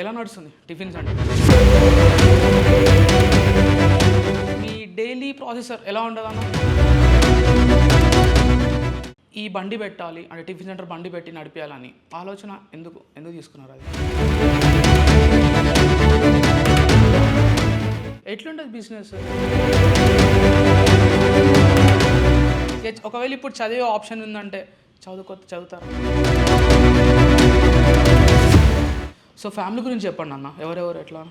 ఎలా నడుస్తుంది tiffin centre మీ డైలీ ప్రాసెసర్ ఎలా ఉండదు అన్న ఈ బండి పెట్టాలి అంటే టిఫిన్ సెంటర్ బండి పెట్టి నడిపించాలని ఆలోచన ఎందుకు ఎందుకు తీసుకున్నారు అది? ఎట్లుంటుంది బిజినెస్? ఒకవేళ ఇప్పుడు చదివే ఆప్షన్ ఉందంటే చదువుకో చదువుతారు? సో ఫ్యామిలీ గురించి చెప్పండి అన్న. ఎవరెవరు ఎట్లా?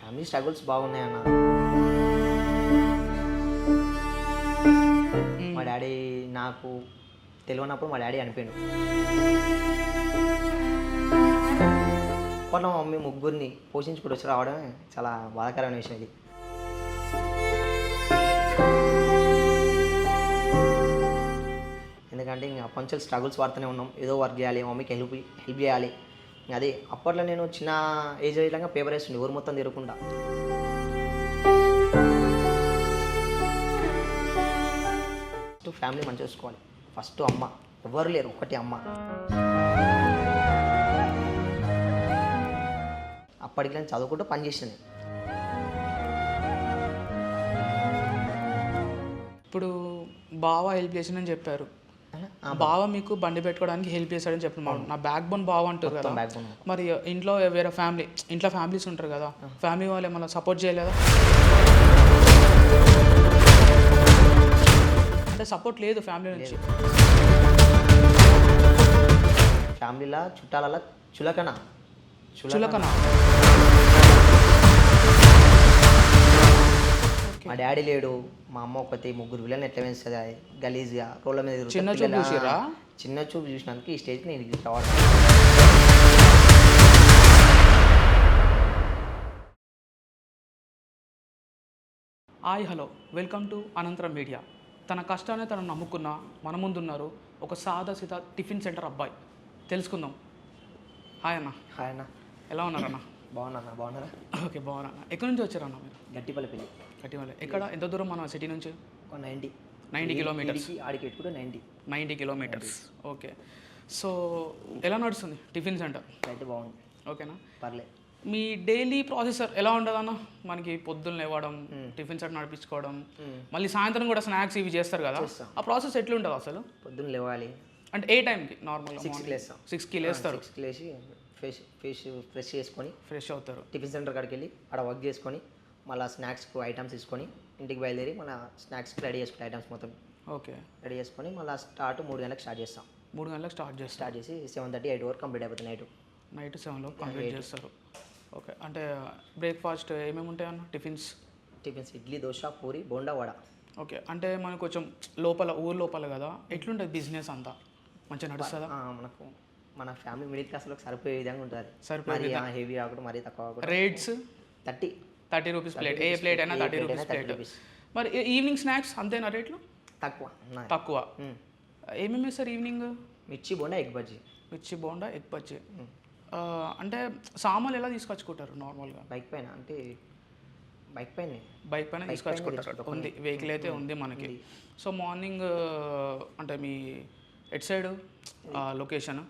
ఫ్యామిలీ స్ట్రగుల్స్ బాగున్నాయి అన్న. మా డాడీ నాకు తెలియనప్పుడు మా డాడీ అనిపోయాడు అప్పట్లో మా మమ్మీ ముగ్గురిని పోషించుకుంటూ వచ్చి రావడం చాలా బాధాకరమైన విషయం ఇది. ఎందుకంటే ఇంకా పంచులు స్ట్రగుల్స్ పడుతూనే ఉన్నాం. ఏదో వర్క్ చేయాలి మమ్మీకి హెల్ప్ హెల్ప్ చేయాలి. అదే అప్పట్లో నేను చిన్న ఏజ్ అయ్యేలాగా పేపర్ వేస్తుండే ఊరు మొత్తం తిరగకుండా ఫస్ట్ ఫ్యామిలీ మంచిగా చూసుకోవాలి. ఫస్ట్ అమ్మ. ఎవరు లేరు ఒకటి అమ్మ. అప్పటికి నేను చదువుకుంటూ పనిచేసింది ఇప్పుడు బావ హెల్ప్ చేసిందని చెప్పారు. బావ మీకు బండి పెట్టుకోవడానికి హెల్ప్ చేశాడని చెప్పిన నా బ్యాక్ బోన్ బావ అంటారు కదా. మరి ఇంట్లో వేరే ఫ్యామిలీ ఇంట్లో ఫ్యామిలీస్ ఉంటారు కదా. ఫ్యామిలీ వాళ్ళు ఏమన్నా సపోర్ట్ చేయలేదా? అంటే సపోర్ట్ లేదు ఫ్యామిలీ నుంచి. ఫ్యామిలీలో చుట్టాలలో చులకన. చులకన. మా డాడీ లేడు మా అమ్మ ఒకటి ముగ్గురు పిల్లల్ని ఎట్లా పెంచుతుంది? గలీజ్గా రోడ్ల మీద తిరుగుతా చిన్న చూపు పిల్లలు- చూసిర్రా? చిన్న చూపు చూసినందుకు ఈ స్టేజ్కి నేను ఇక్కడికి రావడం హాయ్ హలో. వెల్కమ్ టు అనంతరం మీడియా. తన కష్టాన్ని తను నమ్ముకున్న మన ముందున్నారు ఒక సాదా సీత టిఫిన్ సెంటర్ అబ్బాయి. తెలుసుకుందాం. హాయ్ అన్న. హాయ్ అన్న. ఎలా ఉన్నారన్న? బాగున్నా బాగున్నారా? ఓకే బాగున్నా ఎక్కడి నుంచి వచ్చారన్న మీరు? గట్టిపల్లి పెళ్ళి. కట్టిమల్లి ఎక్కడ? ఎంత దూరం మన సిటీ నుంచి? ఒక నైంటీ నైంటీ కిలోమీటర్స్ ఆడికి పెట్టుకుంటే ninety ninety kilometres okay. So ఎలా నడుస్తుంది టిఫిన్ సెంటర్? అయితే బాగుంది. ఓకేనా? పర్లే. మీ డైలీ ప్రాసెసర్ ఎలా ఉండదన్న? మనకి పొద్దున్న లేవడం టిఫిన్ సెంటర్ నడిపించుకోవడం మళ్ళీ సాయంత్రం కూడా స్నాక్స్ ఇవి చేస్తారు కదా? ఆ ప్రాసెస్ ఎట్లుంటుంది అసలు? పొద్దున్న లేవాలి. అంటే ఏ టైంకి? నార్మల్గా సిక్స్కి లేస్తాం. సిక్స్కి లేస్తారు. సిక్స్కి లేచి ఫేస్ ఫేస్ ఫ్రెష్ చేసుకొని ఫ్రెష్ అవుతారు. టిఫిన్ సెంటర్ కాడికి వెళ్ళి అక్కడ వర్క్ చేసుకొని మళ్ళీ స్నాక్స్కు ఐటమ్స్ తీసుకొని ఇంటికి బయలుదేరి మన స్నాక్స్కి రెడీ చేసుకునే ఐటమ్స్ మొత్తం ఓకే. రెడీ చేసుకొని మళ్ళీ స్టార్ట్ మూడు గంటలకు స్టార్ట్ చేస్తాం. మూడు గంటలకు స్టార్ట్ చేస్తారు స్టార్ట్ చేసి సెవెన్ థర్టీ ఎయిట్ వరకు కంప్లీట్ అయిపోతుంది నైట్ నైట్ సెవెన్లో కంప్లీట్ చేస్తారు. ఓకే అంటే బ్రేక్ఫాస్ట్ ఏమేమి ఉంటాయన్న tiffins tiffins idli dosa puri bonda vada. Okay అంటే మనకు కొంచెం లోపల ఊరు లోపల కదా? ఎట్లుంటుంది బిజినెస్ అంతా? మంచిగా నడుస్తుందా? మనకు మన ఫ్యామిలీ మిడిల్ క్లాస్లోకి సరిపోయే విధంగా ఉంటుంది. సరిపోయే మరీ హెవీ కాకుండా మరీ తక్కువ rates thirty. Thirty rupees plate. ఏ ప్లేట్ అయినా థర్టీ రూపీస్ ప్లేట్ మరి ఈవినింగ్ స్నాక్స్ అంతేనా రేట్లు? తక్కువ. తక్కువ. ఏమేమి వేస్తారు ఈవినింగ్? మిర్చి బోండా ఎగ్ బజ్జీ. మిర్చి బోండా ఎగ్ బజ్జీ. అంటే సామాన్లు ఎలా తీసుకొచ్చుకుంటారు నార్మల్గా? బైక్ పైన అంటే బైక్ పైన. బైక్ పైన తీసుకొచ్చుకుంటారు. ఉంది. వెహికల్ అయితే ఉంది మనకి. సో మార్నింగ్ అంటే మీ ఎట్ సైడ్? లొకేషన్?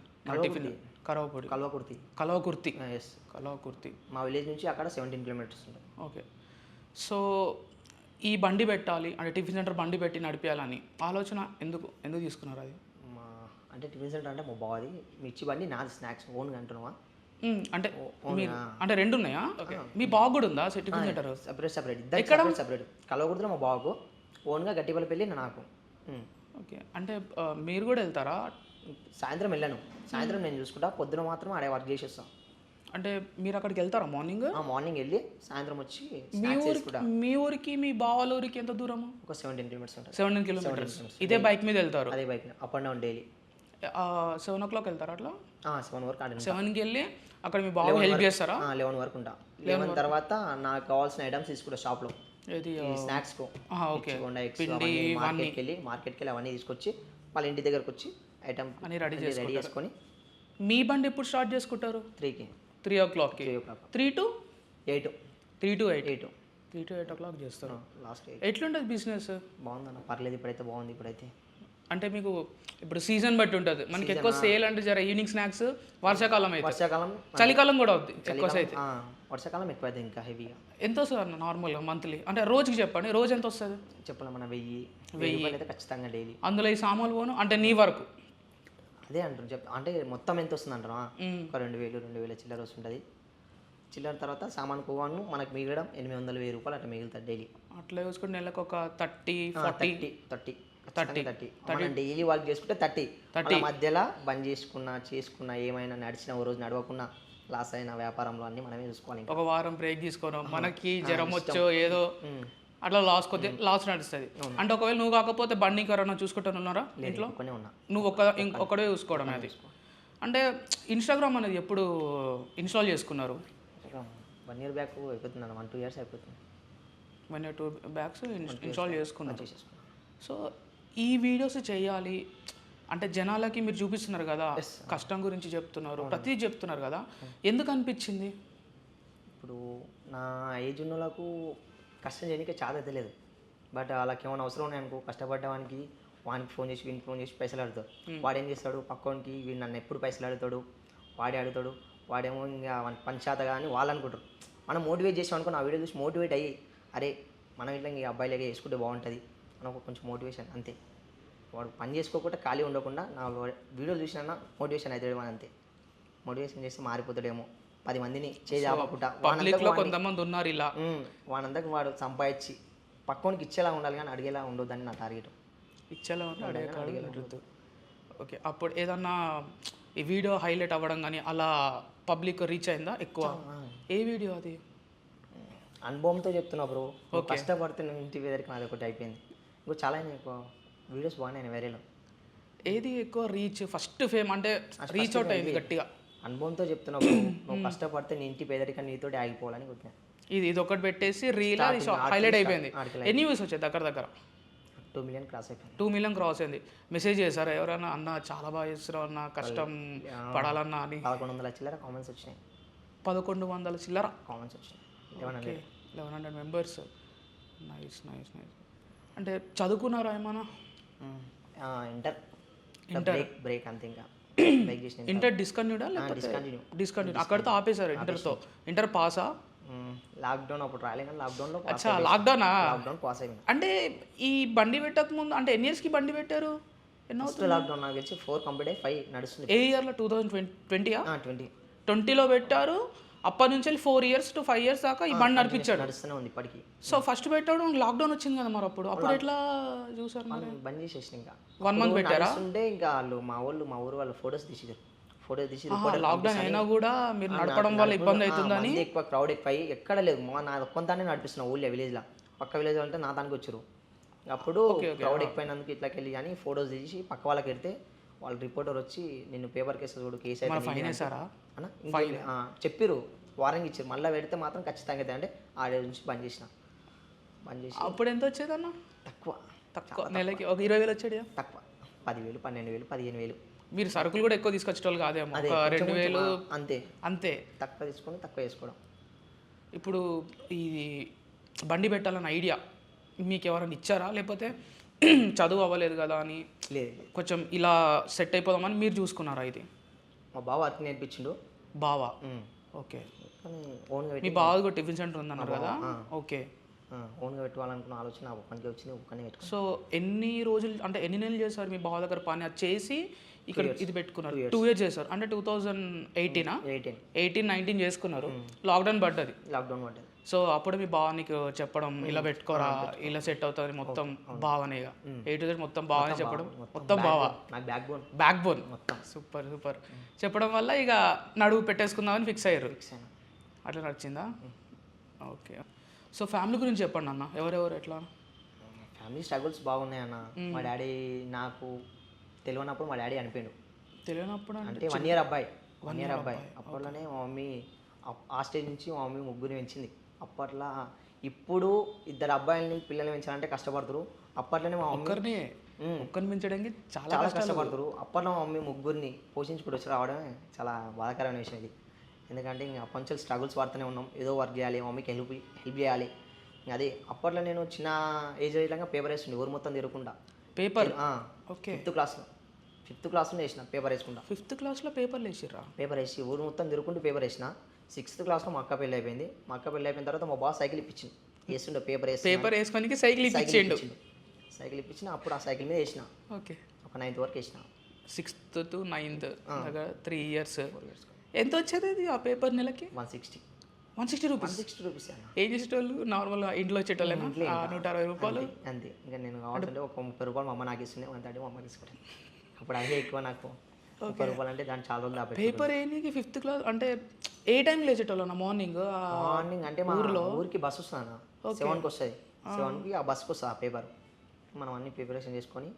టిఫిన్ కరవపొడి కల్వకుర్తి. కలవకుర్తి. ఎస్ కలవకుర్తి. మా విలేజ్ నుంచి అక్కడ సెవెంటీన్ కిలోమీటర్స్ ఉంటుంది. ఓకే. సో ఈ బండి పెట్టాలి అంటే టిఫిన్ సెంటర్ బండి పెట్టి నడిపించాలని ఆలోచన ఎందుకు ఎందుకు తీసుకున్నారు అది? మా అంటే టిఫిన్ సెంటర్ అంటే మా బావది మిర్చి బండి నాది స్నాక్స్ ఓన్గా అంటున్నావా? అంటే అంటే రెండు ఉన్నాయా? ఓకే. మీ బాగు కూడా ఉందా టిఫిన్ సెంటర్? సపరేట్ సపరేట్ ఇద్దరు సపరేట్ కలవకుర్తిలో మా బావకు ఓన్గా గట్టిపల్లి పెళ్ళి నాకు. ఓకే. అంటే మీరు కూడా వెళ్తారా? సాయంత్రం వెళ్ళాను. సాయంత్రం నేను చూసుకుంటా పొద్దున మాత్రం ఆడే వర్క్ చేసేస్తాం. అంటే మీరు అక్కడికి వెళ్తారా మార్నింగ్? ఆ మార్నింగ్ వెళ్ళి సాయంత్రం వచ్చి మీ స్నాక్స్ ఊరికి మీ ఊరికి మీ బావాల ఊరికి ఎంత దూరము? ఒక సెవెంటీన్ కిలోమీటర్స్ ఉంటుంది. సెవెంటీన్ కిలోమీటర్స్ ఇదే బైక్ మీద వెళ్తారు? అదే bike up and down daily seven o'clock వెళ్తారా అట్లా? సెవెన్ వరకు ఆడిన సెవెన్కి వెళ్ళి అక్కడ మీ బావ హెల్ప్ చేస్తారా? లెవెన్ వరకు ఉంటా. లెవెన్ తర్వాత నాకు కావాల్సిన ఐటమ్స్ తీసుకుంటా షాప్లో ఆహా, ఓకే. పిండి మార్కెట్కి వెళ్ళి మార్కెట్కి వెళ్ళి అవన్నీ తీసుకొచ్చి మళ్ళీ ఇంటి దగ్గరకు వచ్చి ఐటమ్ అన్ని రెడీ రెడీ చేసుకొని మీ బండి ఎప్పుడు స్టార్ట్ చేసుకుంటారు? త్రీకి. త్రీ ఓ క్లాక్కి three o'clock three to eight three to eight eight three to eight o'clock చేస్తారు లాస్ట్ ఎట్లుంటుంది బిజినెస్ బాగుందన్న పర్లేదు ఇప్పుడైతే బాగుంది ఇప్పుడైతే. అంటే మీకు ఇప్పుడు సీజన్ బట్టి ఉంటుంది. మనకి ఎక్కువ సేల్ అంటే జర ఈవినింగ్ స్నాక్స్ వర్షాకాలం అయితే. వర్షాకాలం చలికాలం కూడా అవుద్ది ఎక్కువ ఆ, వర్షాకాలం ఎక్కువ అవుతుంది ఇంకా హెవీగా ఎంత వస్తుంది అన్న నార్మల్గా మంత్లీ అంటే రోజుకి చెప్పండి రోజు ఎంత వస్తుంది? చెప్పాలి మన వెయ్యి? వెయ్యి అయితే ఖచ్చితంగా డైలీ అందులో ఈ సామాన్లు పోను అంటే నీ వరకు అదే అంటారు. చెప్ అంటే మొత్తం ఎంత వస్తుంది అంటారా. ఒక రెండు వేలు రెండు వేల చిల్లర వస్తుంటుంది. చిల్లర తర్వాత సామాన్ పోవాను మనకు మిగలడం ఎనిమిది వందల వెయ్యి రూపాయలు అట్లా మిగులుతుంది డైలీ. అట్లా చూసుకుంటే నెలకు ఒక thirty forty. Thirty thirty. Thirty. మనం డైలీ వర్క్ చేసుకుంటే థర్టీ. మధ్యలో బంద్ చేసుకున్నా చేసుకున్నా ఏమైనా నడిచిన ఓ రోజు నడవకున్నా లాస్ అయిన వ్యాపారంలో అన్ని మనమే చూసుకోవాలి ఒక వారం బ్రేక్ తీసుకోవడం మనకి జ్వరం వచ్చో ఏదో. అట్లా లాస్ కొద్ది లాస్ నడుస్తుంది. అంటే ఒకవేళ నువ్వు కాకపోతే బండి ఎవరైనా చూసుకుంటాను ఉన్నారా ఇంట్లో? నువ్వు ఒక్క ఇంకొకడే చూసుకోవడం అది. అంటే ఇన్స్టాగ్రామ్ అనేది ఎప్పుడు ఇన్స్టాల్ చేసుకున్నారు? వన్ ఇయర్ బ్యాక్ అయిపోతుంది వన్ టూ ఇయర్స్ అయిపోతుంది. వన్ టూ బ్యాగ్స్ ఇన్స్టాల్ చేసుకున్నారు. సో ఈ వీడియోస్ చేయాలి. అంటే జనాలకి మీరు చూపిస్తున్నారు కదా కష్టం గురించి చెప్తున్నారు ప్రతి చెప్తున్నారు కదా ఎందుకు అనిపించింది? ఇప్పుడు నా ఏజ్ ఉన్న వాళ్ళకు కష్టం చేయడానికి చాలా తెలియదు బట్ వాళ్ళకి ఏమైనా అవసరం ఉన్నాయనుకో కష్టపడ్డవానికి వానికి ఫోన్ చేసి వీనికి ఫోన్ చేసి పైసలు అడుగుతాడు. వాడు ఏం చేస్తాడు? పక్కోనికి వీడు నన్ను ఎప్పుడు పైసలు అడుగుతాడు? వాడే అడుగుతాడు. వాడేమో ఇంకా పంచాత కానీ వాళ్ళు అనుకుంటారు. మనం మోటివేట్ చేసాం అనుకో నా వీడియో చూసి మోటివేట్ అయ్యి అరే మనం ఇట్లా ఈ అబ్బాయిలకి వేసుకుంటే బాగుంటుంది అని ఒక కొంచెం మోటివేషన్ అంతే. వాడు పని చేసుకోకుండా ఖాళీ ఉండకుండా నా వీడియో చూసినా మోటివేషన్ అవుతాడు మన అంతే. మోటివేషన్ చేస్తే మారిపోతాడేమో. పది మందిని చేయాలనుకుంటా పబ్లిక్లో కొంతమంది ఉన్నారు ఇలా. వానందరికి వాడు సంపాదించి పక్కోనికి ఇచ్చేలా ఉండాలి కానీ అడిగేలా ఉండొద్దని నా టార్గెట్ ఇచ్చేలా అడుగుతూ ఓకే అప్పుడు ఏదన్నా ఈ వీడియో హైలైట్ అవ్వడం కానీ అలా పబ్లిక్ రీచ్ అయిందా ఎక్కువ? ఏ వీడియో అది? అనుభవంతో చెప్తున్నా బ్రో. నువ్వు కష్టపడితే నువ్వు ఇంటి వేదరికి నాది ఒకటి అయిపోయింది. ఇంకో చాలా ఎక్కువ. వీడియోస్ బాగున్నాయి వేరేలో. ఏది ఎక్కువ రీచ్ ఫస్ట్ ఫేమ్ అంటే రీచ్ అవుట్ అయింది గట్టిగా. అనుభవంతో చెప్తున్నా bro. నువ్వు కష్టపడితే నీ ఇంటి పేదరికం నీతోటి ఆగిపోవాలని కొట్టినా ఇది ఇది ఒకటి పెట్టేసి రీల్ హైలైట్ అయిపోయింది. ఎన్ని వ్యూస్ వచ్చాయి దగ్గర దగ్గర? టూ మిలియన్ క్రాస్ అయిపోయింది. టూ మిలియన్ క్రాస్ అయింది. మెసేజ్ చేశారు ఎవరైనా అన్న చాలా బాగా చేస్తున్నావు అన్న కష్టం పడాలన్నా అని. పదకొండు వందల చిల్లర కామెంట్స్ వచ్చినాయి. పదకొండు వందల చిల్లర? కామెంట్స్ వచ్చినాయి. Eleven okay. Eleven hundred members nice nice nice అంటే చదువుకున్నారా ఏమన్నా? ఇంటర్. బ్రేక్ బ్రేక్ అంతే ఇంకా. ఇంటర్ డిస్కంటిన్యూడా లేకపోతే డిస్కంటిన్యూ డిస్కంటిన్యూ అక్కడితో ఆపేశారు ఇంటర్తో. ఇంటర్ పాసా లాక్డౌన్ అప్పుడు రాలే కానీ లాక్డౌన్లో అచ్చా లాక్డౌనా లాక్డౌన్ పాస్ అయిపోయింది. అంటే ఈ బండి పెట్టక ముందు అంటే ఎన్ని ఇయర్స్కి బండి పెట్టారు? ఎన్నో లాక్డౌన్ నాకు తెలిసి ఫోర్ కంప్లీట్ అయ్యి ఫైవ్ నడుస్తుంది. ఏ ఇయర్లో? టూ థౌజండ్ ట్వంటీ ట్వంటీయా ట్వంటీ ట్వంటీలో పెట్టారు. అప్పటి నుంచి four years to five years దాకా ఈ బండి నడిపించాడు. నడుస్తూనే ఉంది ఇప్పటికి. సో ఫస్ట్ పెట్టడం లాక్డౌన్ వచ్చింది కదా మరి అప్పుడు. అప్పుడు ఎట్లా చూసారు మరి? బంద్ చేసేసిన ఇంకా. వన్ మంత్ పెట్టారా? నడుస్తుంటే ఇంకా వాళ్ళు మా వాళ్ళు మా ఊరు వాళ్ళు ఫొటోస్ తీసిరు ఫోటోస్ తీసి లాక్డౌన్ అయినా కూడా మీరు నడపడం వల్ల ఇబ్బంది అవుతుందని? ఎక్కువ క్రౌడ్ ఎక్కువ ఎక్కడ లేదు. మా నా ఒక్కొంతానే నడిపిస్తున్నా ఊళ్ళో విలేజ్లో పక్క విలేజ్ అంటే నా దానికి వచ్చారు. అప్పుడు క్రౌడ్ ఎక్కువైనందుకు ఇట్లకి వెళ్ళి కానీ ఫొటోస్ తీసి పక్క వాళ్ళకి వెళ్తే వాళ్ళు రిపోర్టర్ వచ్చి నిన్ను పేపర్ కేసు చూడు కేసు అయితే చెప్పిర్రు వారంగా ఇచ్చారు. మళ్ళీ పెడితే మాత్రం ఖచ్చితంగా అయితే అంటే ఆ డే నుంచి బంద్ చేసిన. బంద్ చేసి అప్పుడు ఎంత వచ్చేది అన్న తక్కువ. తక్కువ. నెలకి ఒక ఇరవై వేలు వచ్చాడు తక్కువ. పదివేలు పన్నెండు వేలు పదిహేను వేలు. మీరు సరుకులు కూడా ఎక్కువ తీసుకొచ్చేటోళ్ళు కాదేమో. రెండు వేలు అంతే. అంతే. తక్కువ తీసుకొని తక్కువ వేసుకోవడం. ఇప్పుడు ఈ బండి పెట్టాలన్న ఐడియా మీకు ఎవరైనా ఇచ్చారా? లేకపోతే చదువు అవ్వలేదు కదా అని లేదు. కొంచెం ఇలా సెట్ అయిపోదామని మీరు చూసుకున్నారా ఇది? మా బావ వర్క్ నేర్పించిండు. బావా. ఓకే. ఓన్గా మీ పెట్టి బావ కూడా టిఫిన్ సెంటర్ ఉందన్నారు కదా? ఓకే. ఆ, ఓన్గా పెట్టుకోవాలనుకున్న ఆలోచన ఒక్కనికి వచ్చింది ఒక్కనే పెట్టుకున్నాను సో ఎన్ని రోజులు అంటే ఎన్ని నెలలు చేశారు మీ బావ దగ్గర పని? అది చేసి ఇక్కడ ఇది పెట్టుకున్నారు. టూ ఇయర్స్ చేశారు. అంటే టూ థౌజండ్ ఎయిటీనా? ఎయిటీన్. ఎయిటీన్ నైన్టీన్ చేసుకున్నారు. లాక్డౌన్ పడ్డది. లాక్డౌన్ పడ్డది. సో అప్పుడు మీ బావ నీకు చెప్పడం ఇలా పెట్టుకోరా ఇలా సెట్ అవుతుంది మొత్తం బావనే ఇక ఏ టు జెడ్ మొత్తం బావనే చెప్పడం. మొత్తం బావ నాకు బ్యాక్ బోన్ బ్యాక్ బోన్ మొత్తం. Super super. చెప్పడం వల్ల ఇక నడువు పెట్టేసుకుందామని ఫిక్స్ అయ్యారు. అట్లా నచ్చిందా ఓకే. సో ఫ్యామిలీ గురించి చెప్పండి అన్న. ఎవరెవరు ఎట్లా? ఫ్యామిలీ స్ట్రగుల్స్ బాగున్నాయి అన్న. మా డాడీ నాకు తెలియనప్పుడు మా డాడీ అనిపోయాడు తెలియనప్పుడు అంటే వన్ ఇయర్ అబ్బాయి. వన్ ఇయర్ అబ్బాయి. అప్పట్లోనే మా మమ్మీ ఆ స్టేజ్ నుంచి మా మమ్మీ ముగ్గురిని పెంచింది. అప్పట్లో ఇప్పుడు ఇద్దరు అబ్బాయిలని పిల్లల్ని పెంచాలంటే కష్టపడతారు. అప్పట్లోనే మా మమ్మీ ఒక్కరిని పెంచడానికి చాలా చాలా కష్టపడతారు. అప్పట్లో మా మమ్మీ ముగ్గురిని పోషించుకుంటూ వచ్చి రావడమే చాలా బాధాకరమైన విషయం ఇది. ఎందుకంటే ఇంకా నుంచి స్ట్రగుల్స్ పడుతూనే ఉన్నాం. ఏదో వర్క్ చేయాలి మమ్మీకి హెల్ప్ హెల్ప్ చేయాలి. అదే అప్పట్లో నేను చిన్న ఏజ్ ఇలాగా పేపర్ వేస్తుండే ఊరు మొత్తం తిరగకుండా. పేపర్? ఓకే. ఫిఫ్త్ క్లాస్లో. ఫిఫ్త్ క్లాస్లో వేసిన పేపర్ వేసుకుంటా. ఫిఫ్త్ క్లాస్లో పేపర్లు వేసిర్రా? పేపర్ వేసి ఊరు మొత్తం తిరుగుకుంటూ పేపర్ వేసిన. సిక్స్త్ క్లాస్లో మా అక్క పెళ్ళి అయిపోయింది. మా అక్క పెళ్ళి అయిపోయిన తర్వాత మా బాస్ సైకిల్ ఇప్పించింది వేస్తుండే పేపర్ వేసి పేపర్ వేసుకోనికి సైకిల్ ఇప్పించిండు. సైకిల్ ఇప్పించిన అప్పుడు ఆ సైకిల్ మీద వేసిన. ఓకే. ఒక నైన్త్ వరకు వేసిన. Sixth to ninth three years. ఎంత వచ్చేది ఇది ఆ పేపర్ నెలకి? One sixty. One sixty rupees? Sixty rupees ఏం చేసేటోళ్ళు? నార్మల్గా ఇంట్లో ఆ, నూట అరవై రూపాయలు? అంతే, ఇంకా నేను కావాలంటే ఒక ముప్పై రూపాయలు మా అమ్మ నాకు ఇస్తుండే. వన్ థర్టీ మా అమ్మకి ఇస్తుండే అప్పుడు అదే ఎక్కువ నాకు. ముప్పై రూపాయలు అంటే దాన్ని చాలా రోజులు పేపర్ ఏంటి ఫిఫ్త్ క్లాస్ అంటే ఏ టైం లేచేటోళ్ళు మార్నింగ్? మార్నింగ్ అంటే మా ఊరికి బస్ వస్తుందన్న. సెవెన్కి వస్తుంది. సెవెన్కి ఆ బస్కి వస్తుంది ఆ పేపర్. మనం అన్ని ప్రిపరేషన్ చేసుకొని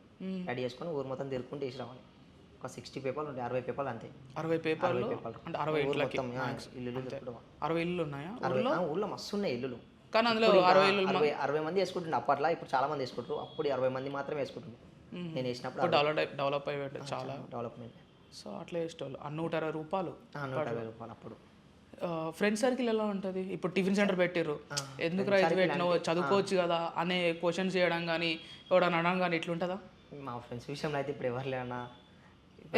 రెడీ చేసుకొని ఊరు మొత్తం తిరుక్కుంటూ వేసి రావాలి. ఒక సిక్స్టీ పేపర్లు ఉంటాయి అరవై పేపర్లు అంతే. అరవై పేపర్లు? పేపర్లు. అంటే అరవై మొత్తం తిప్పడం. అరవై ఇల్లు ఉన్నాయా అరవై ఊర్లో? మస్తు ఉన్నాయి ఇల్లులు. కానీ అందులో అరవై ఇల్లు అరవై అరవై మంది వేసుకుంటుండే. అప్పట్లో ఇప్పుడు చాలా మంది వేసుకుంటారు అప్పుడు అరవై మంది మాత్రమే వేసుకుంటుండే నేను వేసినప్పుడు డెవలప్ డెవలప్ అయ్యేది చాలా. డెవలప్మెంట్. సో అట్లా వేసేటోళ్ళు ఆ నూట అరవై రూపాయలు నూట యాభై రూపాయలు అప్పుడు. ఫ్రెండ్ సర్కిల్ ఎలా ఉంటుంది? ఇప్పుడు టిఫిన్ సెంటర్ పెట్టిర్రు. ఎందుకు ఇది పెట్టినావు? చదువుకోవచ్చు కదా అనే క్వశ్చన్స్ చేయడం కానీ ఎవడని అనడం కానీ ఇట్లుంటుందా? మా ఫ్రెండ్స్ విషయంలో అయితే ఇప్పుడు ఎవరు లేరన్నా?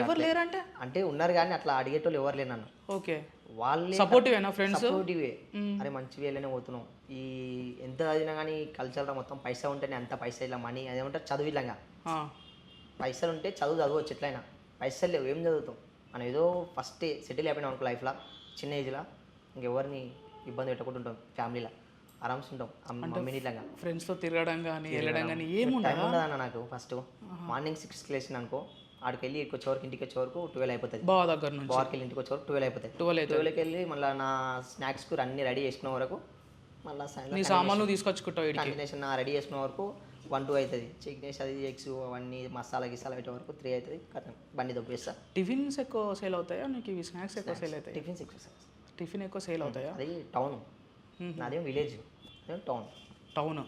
ఎవరు లేరంటే? అంటే ఉన్నారు కానీ అట్లా అడిగేటోళ్ళు ఎవరు లేనన్న ఓకే. వాళ్ళే సపోర్టివ్ అయినా ఫ్రెండ్స్ సపోర్టివే అరే మంచి వేలోనే పోతున్నాం. ఈ ఎంత చదివినా కానీ కల్చర్ మొత్తం పైసా ఉంటేనే అంత పైసా ఇలా మనీ అదేమంటారు చదువు ఇలాగా పైసలు ఉంటే చదువు చదవచ్చు ఎట్లయినా. పైసలు లేవు ఏం చదువుతాం? మనం ఏదో ఫస్ట్ సెటిల్ అయిపోయినాం అనుకో లైఫ్లో చిన్న ఏజ్లో ఇంకెవరిని ఇబ్బంది పెట్టకుండా ఉంటాం ఫ్యామిలీలో. ఆరామ్స్ ఉంటాం. మమ్మీని ఇట్లాగా ఫ్రెండ్స్తో తిరగడం కానీ వెళ్ళడం కానీ టైం ఏముండదు ఉండదన్న నాకు ఫస్ట్ మార్నింగ్ సిక్స్కి లేచిన అనుకో ఆడికి వెళ్ళి ఇక్కడికి వచ్చే వరకు ఇంటికి వచ్చే వరకు ట్వెల్వ్ అయిపోతుంది. బాగా దగ్గర నుంచి. బార్కి వెళ్ళి ఇంటికి వచ్చే వరకు ట్వెల్వ్ అయిపోతుంది. ట్వెల్వ్ ట్వెల్వ్కి వెళ్ళి మళ్ళీ నా స్నాక్స్కి అన్ని రెడీ చేసుకునే వరకు మళ్ళీ సామాన్లు తీసుకొచ్చుకుంటావు ఇడికి. కంటిన్యూషన్ నా రెడీ చేసుకునే వరకు వన్ టూ అవుతుంది. చికెన్ అది ఎగ్స్ అవన్నీ మసాలా గిసాలా పెట్టే వరకు త్రీ అవుతుంది. కథం బండి దొబ్బేస్తా. టిఫిన్స్ ఎక్కువ సేల్ అవుతాయా? నీకు ఇవి స్నాక్స్ ఎక్కువ సేల్ అవుతాయి? టిఫిన్ సిక్స్ టిఫిన్ ఎక్కువ సేల్ అవుతాయా? అది టౌన్. నాదేం విలేజ్. టౌన్. టౌన్.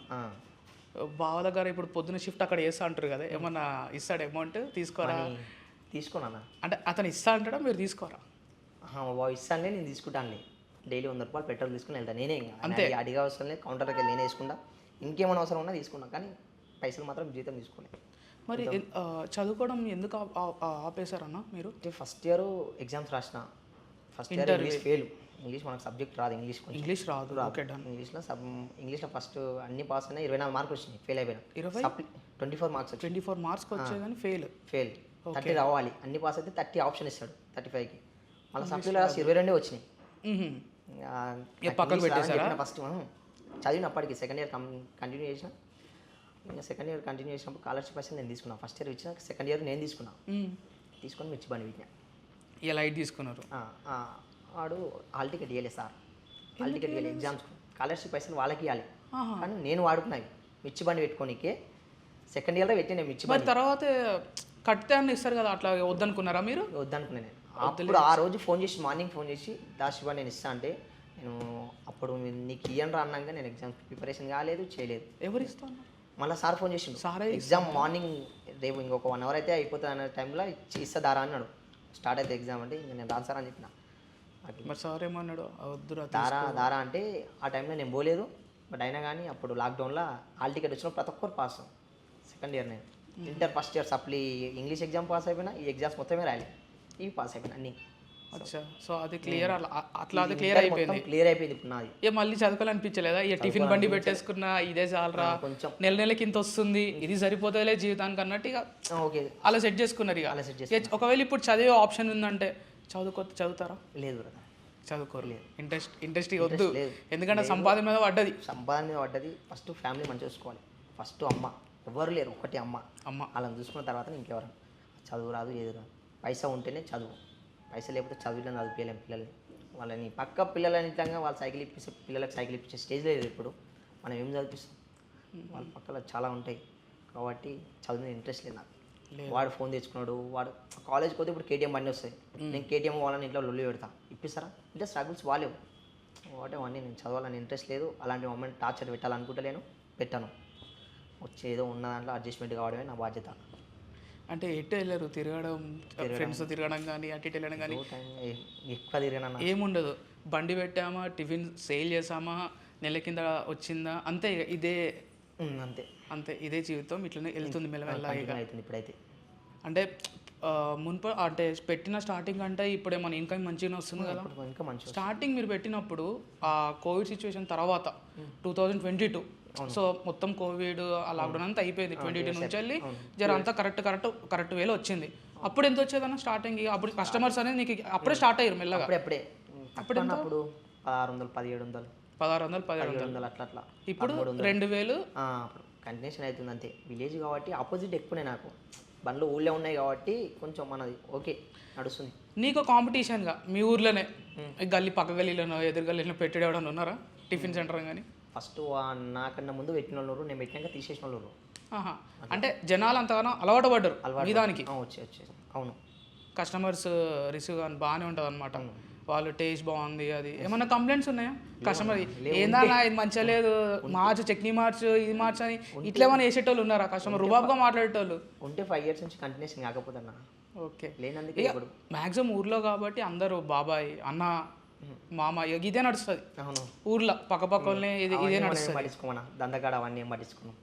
బావ దగ్గర ఇప్పుడు పొద్దున షిఫ్ట్ అక్కడ చేస్తా అంటారు కదా. ఏమన్నా ఇస్తాడు అమౌంట్ తీసుకోరా? తీసుకున్నానా అంటే అతను ఇస్తా అంటాడా? మీరు తీసుకోరా? బాబు ఇస్తానులే నేను తీసుకుంటానులే. డైలీ వంద రూపాయలు పెట్రోల్ తీసుకుని వెళ్తాను నేనే అంతే. అడిగా అవసరం లేదు. కౌంటర్కి వెళ్ళి నేనే వేసుకుంటా. ఇంకేమైనా అవసరం ఉన్నా తీసుకున్నా కానీ పైసలు మాత్రం జీతం తీసుకోలేదు మరి చదువుకోవడం ఎందుకు ఆపేశారన్న మీరు? ఫస్ట్ ఇయర్ ఎగ్జామ్స్ రాసిన. First year English fail. English మనకు సబ్జెక్ట్ రాదు ఇంగ్లీష్ ఇంగ్లీష్ రాదు. ఇంగ్లీష్లో సబ్ ఇంగ్లీష్లో ఫస్ట్ అన్ని పాస్ అయినా ఇరవై నాలుగు మార్కులు వచ్చినాయి ఫెయిల్ అయిపోయినా. ఇరవై? ట్వంటీ ఫోర్ మార్క్స్ వచ్చాయి ట్వంటీ ఫోర్ మార్క్స్కి వచ్చే కానీ ఫెయిల్. ఫెయిల్. థర్టీ రావాలి. అన్ని పాస్ అయితే థర్టీ ఆప్షన్ ఇస్తాడు థర్టీ ఫైవ్కి. మళ్ళీ సప్లీలో రాసి ఇరవై రెండే వచ్చినాయి. పక్కకు? ఫస్ట్ చదివినప్పటికి సెకండ్ ఇయర్ కంటిన్యూ చేసిన ఇంకా సెకండ్ ఇయర్ కంటిన్యూ చేసినప్పుడు స్కాలర్షిప్ పైసలు నేను తీసుకున్నాను. ఫస్ట్ ఇయర్ ఇచ్చిన సెకండ్ ఇయర్ నేను తీసుకున్నా. తీసుకొని మిర్చి బండి వీటిని ఇక లైట్ తీసుకున్నారు. వాడు హాల్ టికెట్ ఇవ్వలేదు సార్. హాల్ టికెట్ ఇవ్వలేదు ఎగ్జామ్స్ స్కాలర్షిప్ పైసలు వాళ్ళకి ఇవ్వాలి. కానీ నేను వాడుకున్నాయి మిర్చి బండి పెట్టుకోనికే సెకండ్ ఇయర్లో పెట్టిన మిర్చి మరి బండి. తర్వాత కడితే అని ఇస్తారు కదా అట్లా వద్దనుకున్నారా మీరు? వద్దనుకున్నాను నేను. అప్పుడు ఆ రోజు ఫోన్ చేసి మార్నింగ్ ఫోన్ చేసి దాశివా నేను ఇస్తా అంటే నేను అప్పుడు నీకు ఇయ్యను రా అన్నాక నేను ఎగ్జామ్ ప్రిపరేషన్ కాలేదు చేయలేదు. ఎవరు ఇస్తాను? మళ్ళీ సార్ ఫోన్ చేసిండు. సారే ఎగ్జామ్ మార్నింగ్ రేపు ఇంకొక వన్ అవర్ అయితే అయిపోతుంది అనే టైంలో ఇచ్చి ఇస్తా దారా అన్నాడు. స్టార్ట్ అయితే ఎగ్జామ్ అంటే ఇంకా నేను రాను సార్ అని చెప్పిన. మరి సార్ ఏమన్నాడు? "ఆ, వద్దురా దారా దారా అంటే ఆ టైంలో నేను పోలేదు. బట్ అయినా కానీ అప్పుడు లాక్డౌన్లో హాల్ టికెట్ వచ్చిన ప్రతి ఒక్కరు పాస్ సెకండ్ ఇయర్ నేను. Inter first year supply English exam pass అయిపోయినా ఈ ఎగ్జామ్స్ మొత్తమే రాయలే. ఇవి పాస్ అయిపోయినా అన్నీ. అచ్చా. సో అది క్లియర్ అట్లా అది క్లియర్ అయిపోయింది. క్లియర్ అయిపోయింది ఇప్పుడు నాది. ఇక మళ్ళీ చదువుకోవాలనిపించలేదా? ఇక టిఫిన్ బండి పెట్టేసుకున్నా ఇదే చాలరా కొంచెం. నెల నెలకి ఇంత వస్తుంది. ఇది సరిపోతుందిలే జీవితానికి అన్నట్టు ఇక ఓకే. అలా సెట్ చేసుకున్నారు ఇక. అలా సెట్ చేసి ఒకవేళ ఇప్పుడు చదివే ఆప్షన్ ఉందంటే చదువుకో చదువుతారా? లేదు చదువుకోరు. ఇంట్రెస్ట్ ఇంట్రెస్ట్ వద్దు. లేదు. ఎందుకంటే సంపాదన మీద పడ్డది. సంపాదన మీద పడ్డది. ఫస్ట్ ఫ్యామిలీ మంచిగా చూసుకోవాలి. ఫస్ట్ అమ్మ. ఎవరు లేరు. ఒక్కటి అమ్మ. అమ్మ. వాళ్ళని చూసుకున్న తర్వాత ఇంకెవరు? చదువు రాదు ఏది రాదు. పైసా ఉంటేనే చదువు. పైసా లేకపోతే చదువులను చదివించలేము పిల్లల్ని. వాళ్ళని పక్క పిల్లలని ఇట్లా వాళ్ళు సైకిల్ ఇప్పిస్తే పిల్లలకు సైకిల్ ఇప్పించే స్టేజ్ లేదు ఇప్పుడు. మనం ఏం చదివిస్తాం వాళ్ళ పక్కల చాలా ఉంటాయి. కాబట్టి చదువు మీద ఇంట్రెస్ట్ లేదు నాకు. వాడు ఫోన్ తెచ్చుకున్నాడు వాడు కాలేజ్కి పోతే ఇప్పుడు కేటీఎం బండి వస్తాయి. నేను కేటీఎం వాళ్ళని ఇంట్లో లొల్లి పెడతా. ఇప్పిస్తారా? అంటే స్ట్రగుల్స్ వాలేవు. వాటే అవన్నీ నేను చదవాలని ఇంట్రెస్ట్ లేదు. అలాంటి మొమెంట్ టార్చర్ పెట్టాలనుకుంటలేను పెట్టాను. వచ్చి ఏదో ఉన్న దాంట్లో అడ్జస్ట్మెంట్ కావడమే నా బాధ్యత. అంటే ఎటు వెళ్ళారు? తిరగడం ఫ్రెండ్స్ తిరగడం కానీ అటు ఇటు వెళ్ళడం కానీ ఎక్కువ తిరిగినా ఏముండదు. బండి పెట్టామా టిఫిన్ సేల్ చేసామా నెల కింద వచ్చిందా అంతే ఇదే. అంతే. అంతే ఇదే జీవితం. ఇట్లనే వెళ్తుంది మెల్లమెల్ల ఇక కంటిన్యూ అవుతుంది ఇప్పుడైతే. అంటే మున్ప అంటే పెట్టిన స్టార్టింగ్ అంటే ఇప్పుడు ఏమైనా ఇన్కమ్ మంచిగా వస్తుంది కదా? ఇంకా స్టార్టింగ్ మీరు పెట్టినప్పుడు ఆ కోవిడ్ సిచ్యువేషన్ తర్వాత two thousand twenty two so మొత్తం కోవిడ్ ఆ లాక్డౌన్ అంతా అయిపోయింది. ట్వంటీ టూ నుంచి వెళ్ళి జర అంతా కరెక్ట్ కరెక్ట్ కరెక్ట్ వేలో వచ్చింది. అప్పుడు ఎంత వచ్చేదన్న స్టార్టింగ్? అప్పుడు కస్టమర్స్ అనేది నీకు అప్పుడే స్టార్ట్ అయ్యారు మెల్లగా. అప్పుడే అప్పుడే. అప్పుడు పదహారు వందలు పదిహేడు వందలు. పదహారు వందలు పదిహేడు వందలు. అట్లా అట్లా. ఇప్పుడు రెండు వేలు? కంటిన్యూషన్ అవుతుంది అంతే. విలేజ్ కాబట్టి ఆపోజిట్ ఎక్కువనే నాకు. బండ్లు ఊళ్ళో ఉన్నాయి కాబట్టి కొంచెం మనది ఓకే నడుస్తుంది. నీకు కాంపిటీషన్గా మీ ఊర్లోనే గల్లీ పక్క గల్లీలోనో ఎదురు గల్లీలో పెట్టాడు ఎవడన్నా ఉన్నారా? టిఫిన్ సెంటర్ కానీ? ఫస్ట్ నాకన్నా ముందు పెట్టిన వాళ్ళు నేను పెట్టినాక తీసేసిన వాళ్ళు అంటే జనాలు అంతగానో అలవాటు పడ్డారు మీ దానికి? వచ్చే వచ్చే. అవును. కస్టమర్స్ రిసీవ్ కానీ బాగానే ఉంటుంది అనమాట వాళ్ళు టేస్ట్ బాగుంది అది. ఏమన్నా కంప్లైంట్స్ ఉన్నాయా? కస్టమర్ ఏందా ఇది మంచిగా లేదు మార్చ్ చట్నీ మార్చ్ ఇది మార్చ్ అని ఇట్లా ఏమైనా వేసేటోళ్ళు ఉన్నారా? కస్టమర్ రుబాబ్గా మాట్లాడేటోళ్ళు? ఉంటే ఫైవ్ ఇయర్స్ నుంచి కంటిన్యూషన్ కాకపోతే అన్న. ఓకే. లేనందుకే మ్యాక్సిమం ఊర్లో కాబట్టి అందరూ బాబాయ్ అన్న మామ ఇదే నడుస్తుంది. అవును. ఊర్లో పక్క పక్క వాళ్ళనే ఇది ఇదే ఏం నడుస్తుంది. పట్టించుకోమన్నా దందగాడ అవన్నీ ఏం పట్టించుకున్నాం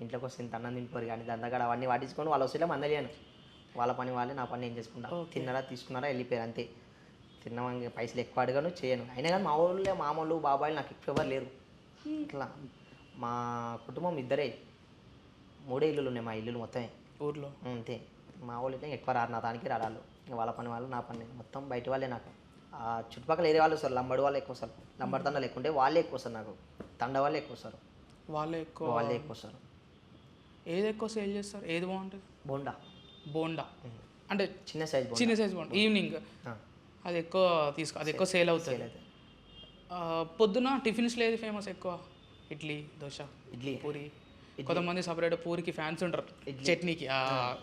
ఇంట్లోకి వస్తే ఇంత అన్నం తింటారు కానీ దందగాడ అవన్నీ పట్టించుకొని. వాళ్ళు వస్తే మందలియాను వాళ్ళ పని వాళ్ళే నా పని నేను చేసుకుంటా. తిన్నారా తీసుకున్నారా వెళ్ళిపోయారు అంతే. తిన్నామని పైసలు ఎక్కువ అడగను చేయను. అయినా కానీ మా ఊళ్ళో మామూలు బాబాయిలు నాకు ఎక్కువ ఎవరు లేరు. ఇట్లా మా కుటుంబం ఇద్దరే. మూడే ఇల్లులు ఉన్నాయి మా ఇల్లులు మొత్తమే. ఊర్లో? అంతే. మా వాళ్ళు అయితే ఎక్కువ రారు నా దానికి రాడాలు వాళ్ళ. పని వాళ్ళు నా పని. మొత్తం బయట వాళ్ళే నాకు. చుట్టుపక్కల ఏరే వాళ్ళు వస్తారు. లంబడి వాళ్ళు ఎక్కువ వస్తారు. లంబడి తండలు ఎక్కువ ఉంటే వాళ్ళే ఎక్కువ వస్తారు నాకు. తండ వాళ్ళే ఎక్కువ వస్తారు. వాళ్ళే ఎక్కువ వాళ్ళే ఎక్కువ వస్తారు. ఏది ఎక్కువ సేల్ చేస్తారు? ఏది బాగుంటుంది? బోండా. బోండా. అంటే చిన్న సైజ్ చిన్న సైజ్ బోండా. ఈవినింగ్. అది ఎక్కువ తీసుకో అది ఎక్కువ సేల్ అవుతుంది. పొద్దున టిఫిన్స్లో ఏది ఫేమస్ ఎక్కువ? ఇడ్లీ దోశ ఇడ్లీ. పూరి. కొంతమంది సపరేట్ పూరికి ఫ్యాన్స్ ఉంటారు. చట్నీకి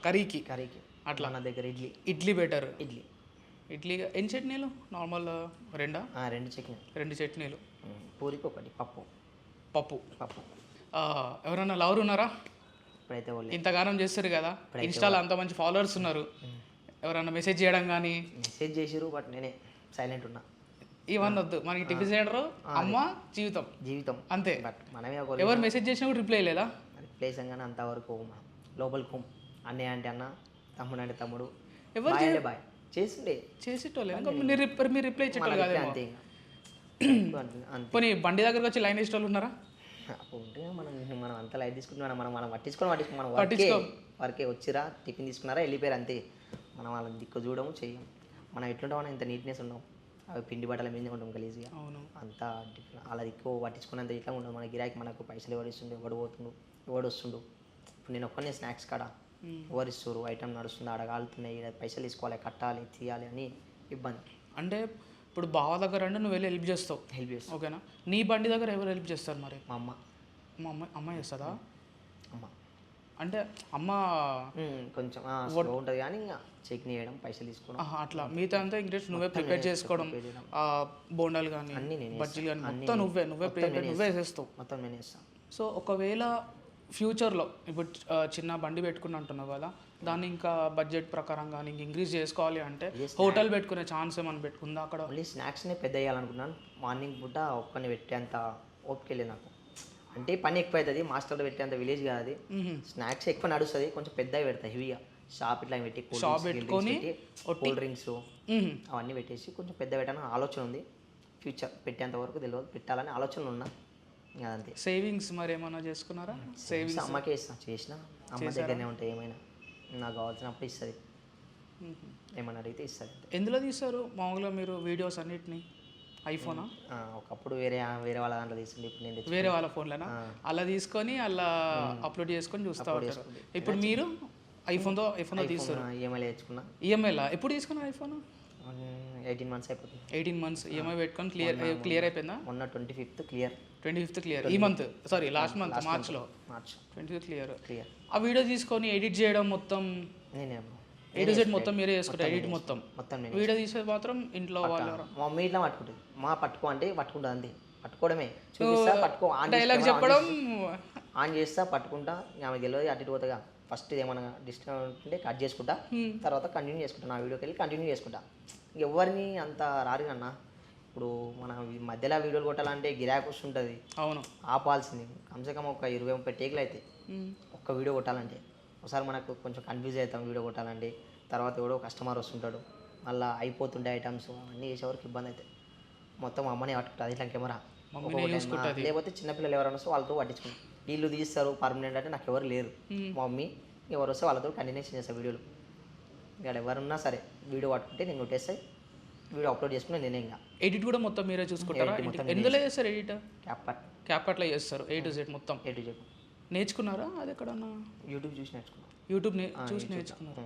కర్రీకి. కర్రీకి. అట్లా. నా దగ్గర ఇడ్లీ. ఇడ్లీ బెటర్. ఇడ్లీ. ఇడ్లీ ఎన్ని చట్నీలు నార్మల్ రెండా? రెండు చికెన్ రెండు చట్నీలు పూరికి ఒకటి పప్పు. పప్పు. పప్పు. ఎవరైనా లవర్ ఉన్నారా? ఇప్పుడైతే వాళ్ళు ఇంతగానం చేస్తారు కదా. ఇన్స్టాలో అంత మంచి ఫాలోవర్స్ ఉన్నారు. ఎవరైనా మెసేజ్ చేయడం కానీ మెసేజ్ చేసిరు బట్ నేనే సైలెంట్ ఉన్నా. ఇవన్నీ వద్దు. మనకి టిఫిన్ సెంటర్ అమ్మ జీవితం. జీవితం. అంతే. బట్ మనమే ఎవరు మెసేజ్ చేసినా కూడా రిప్లై లేదా ప్లేస్ అనగానే అంతవరకు లోపలికి అన్నయ్య అంటే అన్న తమ్ముడు అంటే తమ్ముడు. ఎవరు బాయ్. చేస్తుండే చేసేటోళ్ళు. మీరు రిప్- మీరు రిప్లై ఇచ్చేటోళ్ళు కాదేమో. అంతే పోనీ బండి దగ్గరకు వచ్చి లైన్ వేసేటోళ్ళు ఉన్నారా? ఉంటే మనం మనం అంత లైట్ తీసుకుంటున్నాం మనం మనం పట్టించుకొని పట్టించుకో మనం వర్కే పట్టించుకోం. వర్కే వచ్చిరా టిఫిన్ తీసుకున్నారా వెళ్ళిపోయారు అంతే. మనం వాళ్ళని దిక్కు చూడము చెయ్యం మనం ఎట్లుంటాం మనం ఇంత నీట్నెస్ ఉన్నాం. అవి పిండి బట్టల మీద ఉంటాం గలీజ్గా. అంత. అలా దిక్కు పట్టించుకున్నంత ఇట్లా ఉండదు. మన గిరాకీ మనకు పైసలు ఎవడు ఇస్తుండు ఎవడు పోతుండు ఎవడు వస్తుండు. ఇప్పుడు నేను ఒక్కనే స్నాక్స్ కాడ? ఎవరు ఇస్తారు? ఐటమ్ నడుస్తుంది ఈడ పైసలు తీసుకోవాలి కట్టాలి తీయాలి అని ఇబ్బంది. అంటే ఇప్పుడు బావ దగ్గర అంటే నువ్వు వెళ్ళి హెల్ప్ చేస్తావు. హెల్ప్ చేస్తాం. ఓకేనా? నీ బండి దగ్గర ఎవరు హెల్ప్ చేస్తారు మరి? మా అమ్మ. మా అమ్మాయి అమ్మాయి చేస్తుందా? అమ్మ. అంటే అమ్మ కొంచెం స్లో ఉంటుంది కానీ ఇంకా చట్నీ వేయడం పైసలు తీసుకోవడం. అట్లా. మిగతా అంతా ఇంగ్రీడియంట్స్ నువ్వే ప్రిపేర్ చేసుకోవడం. బోండాలు కానీ బజ్జీలు కానీ మొత్తం నువ్వే నువ్వే ప్రిపేర్ నువ్వే చేస్తావు. మొత్తం నేను వేస్తాను సో ఒకవేళ ఫ్యూచర్లో ఇప్పుడు చిన్న బండి పెట్టుకుని అంటున్నావు కదా దాన్ని ఇంకా బడ్జెట్ ప్రకారం కానీ ఇంక ఇంక్రీజ్ చేసుకోవాలి అంటే హోటల్ పెట్టుకునే ఛాన్స్ ఏమైనా పెట్టుకుందా అక్కడ? ఓన్లీ స్నాక్స్నే పెద్ద వేయాలనుకున్నాను మార్నింగ్ పూట ఒక్కని పెట్టేంత ఓపిక లేదు నాకు. అంటే పని ఎక్కువ అవుతుంది మాస్టర్లో పెట్టేంత విలేజ్ కాదు అది. స్నాక్స్ ఎక్కువ నడుస్తుంది కొంచెం పెద్దగా పెడతా హెవీగా. షాప్ ఇట్లా పెట్టి షాప్ పెట్టుకొని కూల్ డ్రింక్స్. అవన్నీ పెట్టేసి కొంచెం పెద్ద పెట్టాలని ఆలోచన ఉంది. ఫ్యూచర్ పెట్టేంత వరకు తెలియదు పెట్టాలని ఆలోచన ఉన్నా. అంతే. సేవింగ్స్ మరి ఏమైనా చేసుకున్నారా సేవింగ్స్ అమ్మకే ఇస్తాను చేసిన అమ్మ దగ్గరనే ఉంటాయి ఏమైనా నాకు కావాల్సినప్పుడు ఇస్తుంది. ఏమైనా అడిగితే ఇస్తుంది. ఎందులో తీస్తారు మామూలుగా మీరు వీడియోస్ అన్నిటిని? ఐఫోనా? ఒకప్పుడు వేరే వేరే వాళ్ళ దాంట్లో తీసుకుంటే ఇప్పుడు నేను వేరే వాళ్ళ ఫోన్లోనా? అలా తీసుకొని అలా అప్లోడ్ చేసుకొని చూస్తూ ఇప్పుడు మీరు ఐఫోన్తో ఐఫోన్తో తీస్తారు ఈఎంఐ తెచ్చుకున్నా. ఈఎంఐలా ఎప్పుడు తీసుకున్నారు ఐఫోన్? ఎయిటీన్ మంత్స్ అయిపోతుంది. ఎయిటీన్ మంత్స్ ఈఎంఐ పెట్టుకొని క్లియర్ క్లియర్ అయిపోయిందా? మొన్న twenty fifth clear twenty fifth clear ఈ మంత్ సారీ లాస్ట్ మంత్ మార్చ్లో March twenty fifth clear clear ఆ వీడియో తీసుకొని ఎడిట్ చేయడం మొత్తం నేనే ఏ టు జెడ్ మొత్తం మీరే చేసుకుంటారు ఎడిట్ మొత్తం. మొత్తం వీడియో తీసేది మాత్రం ఇంట్లో వాళ్ళు మా మమ్మీ ఇట్లా పట్టుకుంటుంది. మా పట్టుకో అంటే పట్టుకుంటుంది అంతే. పట్టుకోవడమే. చూపిస్తా పట్టుకో. డైలాగ్ చెప్పడం. ఆన్ చేస్తా పట్టుకుంటా. ఆమె తెలియదు అటు ఇటు పోతుందిగా ఫస్ట్ ఏమైనా డిస్టర్బ్ ఉంటే కట్ చేసుకుంటా. తర్వాత కంటిన్యూ చేసుకుంటా. నా వీడియోకి వెళ్ళి కంటిన్యూ చేసుకుంటా. ఎవరిని అంత రారు అన్న ఇప్పుడు మన ఈ మధ్యలో వీడియోలు కొట్టాలంటే గిరాక్ వస్తుంటుంది. అవును. ఆపాల్సింది. కమ్సే కమ్ ఒక ఇరవై ముప్పై టేకులు అయితే. ఒక్క వీడియో కొట్టాలంటే. ఒకసారి మనకు కొంచెం కన్ఫ్యూజ్ అవుతాం వీడియో కొట్టాలంటే. తర్వాత ఎవడో కస్టమర్ వస్తుంటాడు. మళ్ళీ అయిపోతుండే ఐటమ్స్ అన్నీ చేసేవరకు ఇబ్బంది అవుతాయి మొత్తం అమ్మనే పట్టుకుంటుంది. ఇట్లా కెమెరా. లేకపోతే చిన్నపిల్లలు ఎవరైనా వస్తే వాళ్ళతో పట్టించుకుంటాం. వీళ్ళు తీస్తారు పర్మనెంట్ అంటే నాకు ఎవరు లేరు. మా మమ్మీ ఎవరు వస్తే వాళ్ళతో కంటిన్యూషన్ చేస్తాను వీడియోలు. ఇక్కడ ఎవరున్నా సరే వీడియో పట్టుకుంటే నేను కొట్టేస్తాయి వీడియో అప్లోడ్ చేసుకుని నేనే ఇంకా. ఎడిట్ కూడా మొత్తం మీరే చూసుకుంటారా? ఎందులో చేస్తారు ఎడిట్ క్యాప్ పట్ క్యాప్ కట్లో చేస్తారు ఏ టు జెడ్ మొత్తం. ఏ టు చెప్పు నేర్చుకున్నారా? అది ఎక్కడన్నా? యూట్యూబ్ చూసి నేర్చుకున్నాను యూట్యూబ్ చూసి నేర్చుకున్నారు?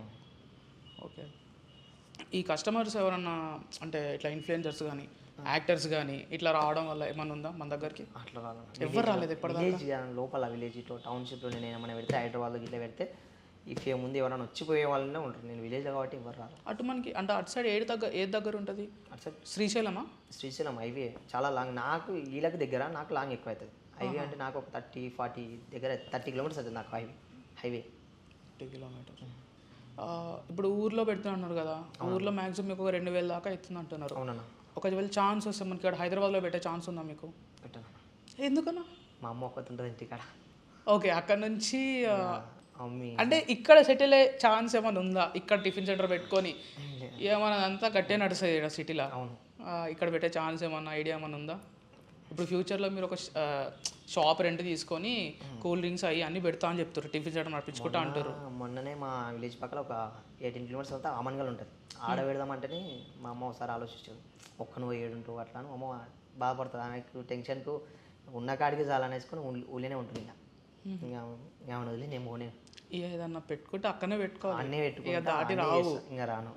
ఓకే. ఈ కస్టమర్స్ ఎవరన్నా అంటే ఇట్లా ఇన్ఫ్లుయెన్సర్స్ కానీ యాక్టర్స్ కానీ ఇట్లా రావడం వల్ల ఏమన్నా ఉందా మన దగ్గరికి? అట్లా రాను ఎవరు రాలేదు విలేజ్ లోపల విలేజ్ ఇట్లా టౌన్షిప్లో నేను ఏమైనా పెడితే హైదరాబాద్లో ఇట్లా పెడితే ఇఫ్ ఏ ముందు ఎవరైనా వచ్చిపోయే వాళ్ళనే ఉంటారు. నేను విలేజ్లో కాబట్టి ఎవరు రారు. అటు మనకి అంటే అటు సైడ్ ఏడు దగ్గర ఏది దగ్గర ఉంటుంది? అటు సైడ్ శ్రీశైలమా? శ్రీశైలం హైవే చాలా లాంగ్. నాకు వీళ్ళకి దగ్గర నాకు లాంగ్ ఎక్కువ అవుతుంది హైవే అంటే నాకు ఒక థర్టీ ఫార్టీ దగ్గర థర్టీ కిలోమీటర్స్ అవుతుంది నాకు హైవే. హైవే. Thirty kilometres. ఇప్పుడు ఊర్లో పెడుతున్నారు కదా? ఊర్లో మ్యాక్సిమం మీకు ఒక రెండు వేల దాకా అవుతుంది అంటున్నారు అవునన్నా. ఒకవేళ ఛాన్స్ వస్తే మనకి ఇక్కడ హైదరాబాద్లో పెట్టే ఛాన్స్ ఉందా మీకు? పెట్టాను. ఎందుకన్నా? మా అమ్మ ఉంటుంది ఇంటికాడ. ఓకే అక్కడ నుంచి మమ్మీ. అంటే ఇక్కడ సెటిల్ అయ్యే ఛాన్స్ ఏమైనా ఉందా? ఇక్కడ టిఫిన్ సెంటర్ పెట్టుకొని. ఏమైనా అంతా గట్టే నడుస్తుంది ఇక్కడ సిటీలో అవును. ఇక్కడ పెట్టే ఛాన్స్ ఏమన్నా ఐడియా ఏమైనా ఉందా? ఇప్పుడు ఫ్యూచర్లో మీరు ఒక షాప్ రెంట్ తీసుకొని కూల్ డ్రింక్స్ అవి అన్నీ పెడతా అని చెప్తారు. టిఫిన్ సెంటర్ నడిపించుకుంటా అంటారు. మొన్ననే మా విలేజ్ పక్కన ఒక ఎయిటీన్ కిలోమీటర్స్ వెళ్తే అమన్గల్ ఉంటుంది. ఆడ పెడదామంటేనే మా అమ్మ ఒకసారి ఆలోచించారు ఒక్క నువ్వు ఏడుంటావు అట్లా అని అమ్మ బాధపడుతుంది. ఆమెకు టెన్షన్కు ఉన్న కాడికి చాలనేసుకొని ఊళ్ళోనే ఉంటుంది ఇంకా. ఇంకా వదిలి నేను పోనే. ఏదన్నా పెట్టుకుంటే అక్కడనే పెట్టుకోవాలి. అన్నీ పెట్టుకుంటా దాటి రావు. ఇంకా రాను.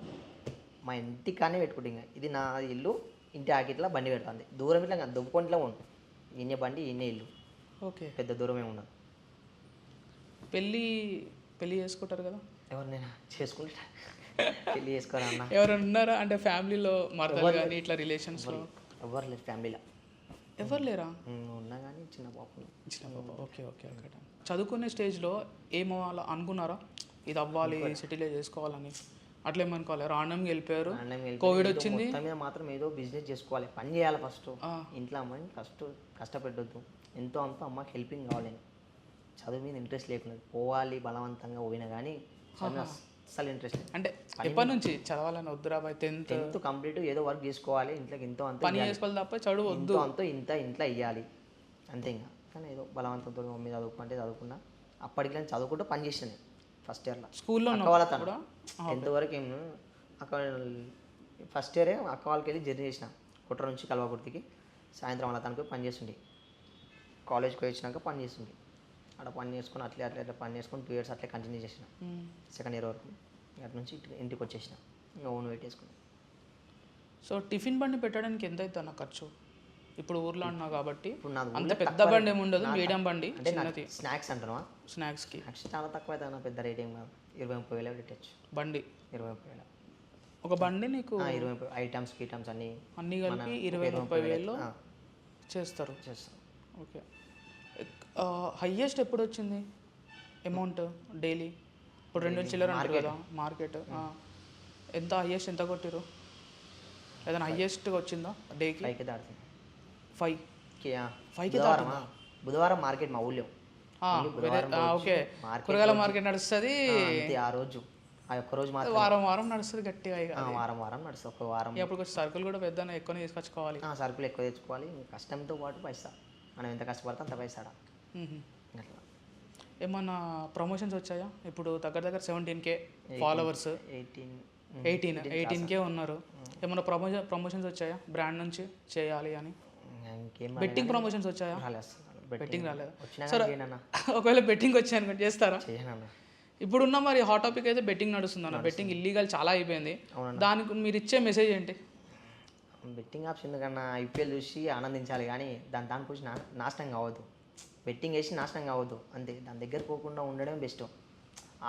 మా ఇంటి కానే పెట్టుకుంటా ఇంకా. ఇది నా ఇల్లు ఇంటి ఆకిట్లా బండి పెడుతుంది. దూరం ఇట్లా ఇట్లా ఉంటుంది ఈయనే బండి ఈయనే ఇల్లు. ఓకే. పెద్ద దూరం ఏమి ఉండదు పెళ్ళి పెళ్ళి చేసుకుంటారు కదా? ఎవరినైనా చేసుకుంటా. పెళ్ళి చేసుకోరా అన్న? ఎవరైనా ఉన్నారా? అంటే ఫ్యామిలీలో మరదలు కానీ ఇట్లా రిలేషన్స్లో? ఎవరు లేదు ఫ్యామిలీలో. ఎవరు లేరా? ఉన్నా కానీ చిన్న పాప చిన్న బాబా ఓకే ఓకే ఓకే చదువుకునే స్టేజ్లో ఏమవ్వాలో అనుకున్నారా? ఇది అవ్వాలి సిటీలో చేసుకోవాలని. అట్లా ఏమనుకోవాలి రాండమ్గా వెళ్ళిపోయారు. కోవిడ్ వచ్చింది. మీద మాత్రం ఏదో బిజినెస్ చేసుకోవాలి. పని చేయాలి ఫస్ట్. ఇంట్లో అమ్మని కష్ట కష్టపెట్టొద్దు. ఎంతో అంతో అమ్మకి హెల్పింగ్ కావాలి. చదువు మీద ఇంట్రెస్ట్ లేకున్నది. పోవాలి బలవంతంగా పోయినా కానీ అస్సలు ఇంట్రెస్ట్ అంటే ఎప్పటి నుంచి చదవాలని వద్దురా బాయ్? టెన్త్ టెన్త్ కంప్లీట్ ఏదో వర్క్ చేసుకోవాలి. ఇంట్లోకి ఎంతో అంత పని చేసుకోవాలి తప్ప చదువు వద్దు. అంతో ఇంత ఇంట్లో ఇవ్వాలి అంతే ఇంకా. కానీ ఏదో బలవంతంతో మమ్మీ చదువుకుంటే చదువుకున్నా. అప్పటికి నేను చదువుకుంటూ పని చేసాను ఫస్ట్ ఇయర్లో స్కూల్లో కూడా? టెన్త్ వరకు ఏం అక్క ఫస్ట్ ఇయరే అక్క వాళ్ళకి వెళ్ళి జర్నీ చేసిన. కుట్ర నుంచి కల్వకుర్తికి. సాయంత్రం వాళ్ళ తనకు పని చేస్తుండే. కాలేజ్కి వచ్చినాక పని చేస్తుండే. అక్కడ పని చేసుకొని అట్లే అట్లా అట్లా పని చేసుకొని టూ ఇయర్స్ అట్లే కంటిన్యూ చేసిన. సెకండ్ ఇయర్ వరకు. అటు నుంచి ఇంటికి వచ్చేసిన. ఇంకా ఓన్ పెట్టేసుకుని సో టిఫిన్ బండి పెట్టడానికి ఎంత అవుతుంది అన్న ఖర్చు? ఇప్పుడు ఊర్లో అన్నావు కాబట్టి అంత పెద్ద బండి ఏమి ఉండదు మీడియం బండి అంటే స్నాక్స్ అంటున్నావా స్నాక్స్కి. స్నాక్స్ చాలా తక్కువ పెద్ద రేట్ ఏం కాదు. ఇరవై ముప్పై వేలు పెట్టచ్చు. బండి. ఇరవై ముప్పై వేలు. ఒక బండి నీకు ఇరవై ఐటమ్స్ ఐటమ్స్ అన్నీ అన్నీ కలిపి ఇరవై ముప్పై వేలు చేస్తారు. చేస్తాం ఓకే. హయ్యెస్ట్ ఎప్పుడు వచ్చింది అమౌంట్ డైలీ? ఇప్పుడు రెండు వేలు చిల్లర అంటారు కదా మార్కెట్. ఎంత హయ్యెస్ట్ ఎంత కొట్టిరు ఏదైనా హయ్యెస్ట్గా వచ్చిందా డేకి? పైకి దాడుతుంది ఫైవ్ ఫైవ్కి బుధవారమా బుధవారం మార్కెట్ మా ఊళ్ళో. బుధవారం ఓకే. కూరగాయల మార్కెట్ నడుస్తుంది. ఆ, రోజు. ఆ ఒక్క రోజు మాత్రం వారం వారం నడుస్తుంది గట్టిగా వారం వారం నడుస్తుంది ఒక వారం. అప్పుడు కొంచెం సరుకులు కూడా పెద్ద ఎక్కువ తీసుకొచ్చుకోవాలి. సరుకులు ఎక్కువ తెచ్చుకోవాలి. కష్టంతో పాటు పైసా. మనం ఎంత కష్టపడతాం అంత పైసా ఆడ. మ్మ్. అట్లా. ఏమన్నా ప్రమోషన్స్ వచ్చాయా? ఇప్పుడు దగ్గర దగ్గర seventeen K followers eighteen eighteen eighteen K ఉన్నారు. ఏమన్నా ప్రమోషన్ ప్రమోషన్స్ వచ్చాయా? బ్రాండ్ నుంచి చేయాలి అని. ఇంకేం బెట్టింగ్ ప్రమోషన్స్ వచ్చాయా. బెట్టింగ్ రాలేదా వచ్చినా సరే. ఒకవేళ బెట్టింగ్ వచ్చాయి అనుకోండి చేస్తారా? చేయనన్నా ఇప్పుడున్న మరి హాట్ టాపిక్ అయితే బెట్టింగ్ నడుస్తుంది అన్న. బెట్టింగ్ ఇల్లీగల్ చాలా అయిపోయింది. దానికి మీరు ఇచ్చే మెసేజ్ ఏంటి? బెట్టింగ్ ఆప్షన్ ఎందుకన్నా? ఐపీఎల్ చూసి ఆనందించాలి కానీ దాని దాని గురించి నాశనం కావద్దు. బెట్టింగ్ వేసి నాశనం కావద్దు. అంతే. దాని దగ్గర పోకుండా ఉండడం బెస్ట్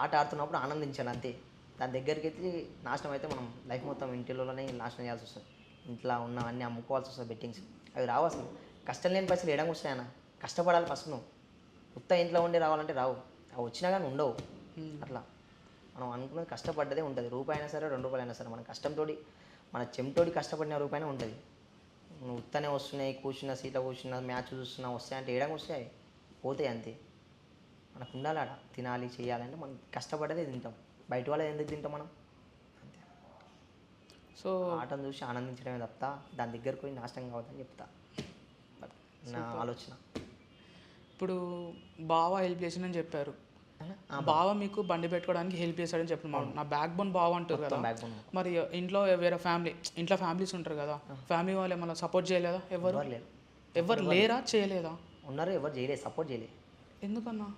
ఆట ఆడుతున్నప్పుడు ఆనందించాలి అంతే. దాని దగ్గరికి అయితే నాశనం అయితే మనం లైఫ్ మొత్తం ఇంటిలోనే నాశనం చేయాల్సి వస్తుంది. ఇంట్లో ఉన్న అన్ని అమ్ముకోవాల్సి వస్తుంది బెట్టింగ్స్ అవి రావు అసలు. కష్టం లేని పైసలు ఎడంగా వస్తాయన్న కష్టపడాలి ఫస్ట్ నువ్వు. ఉత్త ఇంట్లో ఉండి రావాలంటే రావు. అవి వచ్చినా కానీ ఉండవు. అట్లా. మనం అనుకున్నది కష్టపడ్డదే ఉంటుంది. రూపాయి అయినా సరే రెండు రూపాయలు అయినా సరే. మన కష్టంతో మన చెమటోడి కష్టపడిన రూపాయినే ఉంటుంది. నువ్వు ఉత్తనే వస్తున్నాయి కూర్చున్న సీట్లో కూర్చున్న మ్యాచ్ చూస్తున్నా వస్తాయి అంటే ఏడంగా వస్తాయి పోతాయి అంతే. మనకు ఉండాలి ఆడ. తినాలి చేయాలంటే మనం కష్టపడేదే తింటాం. బయట వాళ్ళది ఎందుకు తింటాం మనం? సో ఆటను చూసి ఆనందించడమే తప్ప దాని దగ్గరకు పోయి నాశనం కావద్దని చెప్తా. నా ఆలోచన. ఇప్పుడు బావ హెల్ప్ చేసిందని చెప్పారు. బావ. మీకు బండి పెట్టుకోవడానికి హెల్ప్ చేశాడని చెప్పిన నా బ్యాక్ బోన్ బావ అంటారు కదా. మరి ఇంట్లో వేరే ఫ్యామిలీ ఇంట్లో ఫ్యామిలీస్ ఉంటారు కదా. ఫ్యామిలీ వాళ్ళు ఏమన్నా సపోర్ట్ చేయలేదా? ఎవరు? ఎవరు లేరు. ఎవరు లేరా? చేయలేదా? ఉన్నారు ఎవరు చేయలేదు సపోర్ట్ చేయలేదు. ఎందుకన్నా?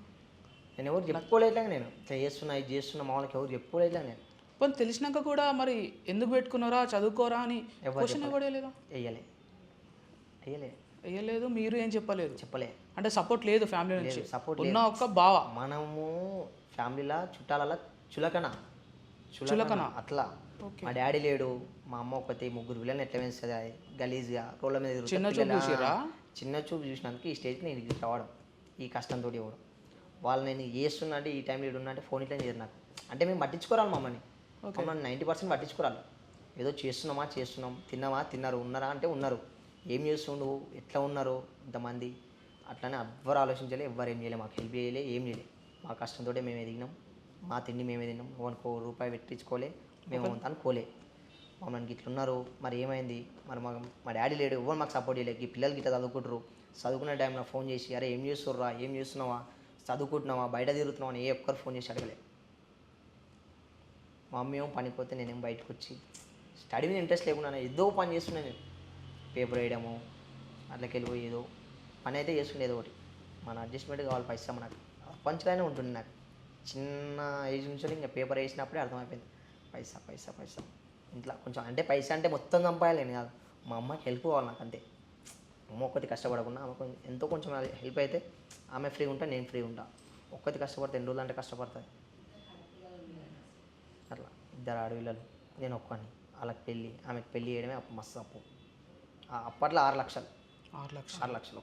నేను ఎవరు చెప్పుకోలేట్లా నేను. ఇట్లా చేస్తున్నా ఇది చేస్తున్నా మా వాళ్ళకి ఎవరు చెప్పుకోలేట్లా నేను. పోనీ తెలిసినాక కూడా మరి ఎందుకు పెట్టుకున్నారా చదువుకోరా అని క్వశ్చన్ ఇవ్వడలేదా వేయలే. వేయలే. వేయలేదు మీరు ఏం చెప్పలేదు? చెప్పలే. అంటే సపోర్ట్ లేదు ఫ్యామిలీ నుంచి. సపోర్ట్ ఉన్న ఒక్క బావ. మనము ఫ్యామిలీలా చుట్టాలలో చులకన. చులకన. అట్లా. మా డాడీ లేడు మా అమ్మ ఒకటి ముగ్గురు పిల్లల్ని ఎట్లా పెంచుతుంది? గలీజ్గా రోడ్ల మీద చిన్న చూపు చూసిర్రా? చిన్న చూపు చూసినందుకు ఈ స్టేజ్కి నేను ఇక్కడికి రావడం ఈ కష్టంతో ఇవ్వడం. వాళ్ళు నేను చేస్తున్నా అంటే ఈ టైంలో ఉన్నా అంటే ఫోన్ ఇట్లా చేయరు నాకు. అంటే మేము పట్టించుకోరాలి మమ్మల్ని. మమ్మల్ని నైంటీ పర్సెంట్ పట్టించుకోరాలి ఏదో చేస్తున్నామా చేస్తున్నాం. తిన్నామా తిన్నారు ఉన్నారా అంటే ఉన్నారు. ఏం చేస్తుండు ఎట్లా ఉన్నారు ఇంతమంది? అట్లానే ఎవ్వరు ఆలోచించలే ఎవ్వరు ఏం చేయలే మాకు హెల్ప్ చేయలే ఏం చేయలే. మా కష్టంతో మేము ఎదిగినాం మా తిండి మేమే తిన్నాం. ఓ రూపాయి పెట్టించుకోలే మేము అనుకోలే మమ్మల్ని ఇట్లున్నారు మరి ఏమైంది? మరి మా మా డాడీ లేడు ఎవరు మాకు సపోర్ట్ చేయలేదు ఈ పిల్లలకి ఇట్లా చదువుకుంటారు చదువుకునే టైంలో ఫోన్ చేసి అరే ఏం చేస్తుర్రా? ఏం చేస్తున్నావా? చదువుకుంటున్నావా? బయట తిరుగుతున్నావా? అని ఏ ఒక్కరు ఫోన్ చేసి అడగలే. మా మమ్మీ ఏమో పనిపోతే నేనేం బయటకు వచ్చి స్టడీ మీద ఇంట్రెస్ట్ లేకుండా ఏదో పని చేస్తున్నాను నేను. పేపర్ వేయడము అట్లకి వెళ్ళిపోయి ఏదో పని అయితే చేసుకునేది ఒకటి. మన అడ్జస్ట్మెంట్ కావాలి పైసా మనకు. పంచగానే ఉంటుంది నాకు. చిన్న ఏజ్ నుంచి ఇంకా పేపర్ వేసినప్పుడే అర్థమైపోయింది. పైసా పైసా పైసా. ఇంట్లో కొంచెం అంటే పైసా అంటే మొత్తం చంపాయాలని కాదు. మా అమ్మకి హెల్ప్ కావాలి నాకు అంతే. అమ్మ ఒక్కటి కష్టపడకుండా ఆమె కొంచెం ఎంతో కొంచెం హెల్ప్ అయితే ఆమె ఫ్రీ ఉంటా నేను ఫ్రీ ఉంటా. ఒక్కటి కష్టపడితే ఎన్ని రోజులు అంటే కష్టపడుతుంది. ఇద్దరు ఆడపిల్లలు నేను ఒక్కని వాళ్ళకి పెళ్ళి ఆమెకు పెళ్ళి చేయడమే అప్పు మస్తు అప్పు. ఆ అప్పట్లో ఆరు లక్షలు. ఆరు లక్షలు. ఆరు లక్షలు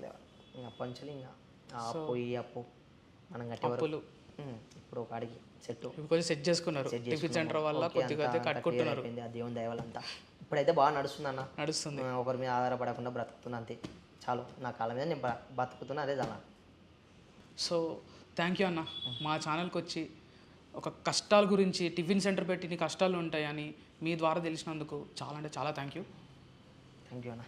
లేవాలి ఇంకా నుంచి ఇంకా. ఆ అప్పు ఈ అప్పు మనం కట్టే వరకు. అప్పులు. ఉమ్, ఇప్పుడు ఒక అడిగి సెట్ కొంచెం సెట్ చేసుకున్నారు. టిఫిన్ సెంటర్ వల్ల కొద్దిగా కట్టుకుంటున్నారు. ఆ దేవుని దయవలంతా ఇప్పుడైతే బాగా నడుస్తుంది అన్న. నడుస్తుంది. ఒకరి మీద ఆధారపడకుండా బ్రతుకుతున్నా అంతే. చాలు నా కాళ్ళ మీద నేను బ్ర- బతుకుతున్నా అదే చాలా సో థ్యాంక్ యూ అన్న. మా ఛానల్కి వచ్చి ఒక కష్టాల గురించి టిఫిన్ సెంటర్ పెట్టి నీ కష్టాలు ఉంటాయని మీ ద్వారా తెలిసినందుకు చాలా అంటే చాలా థ్యాంక్ యూ. థ్యాంక్ యూ అన్న.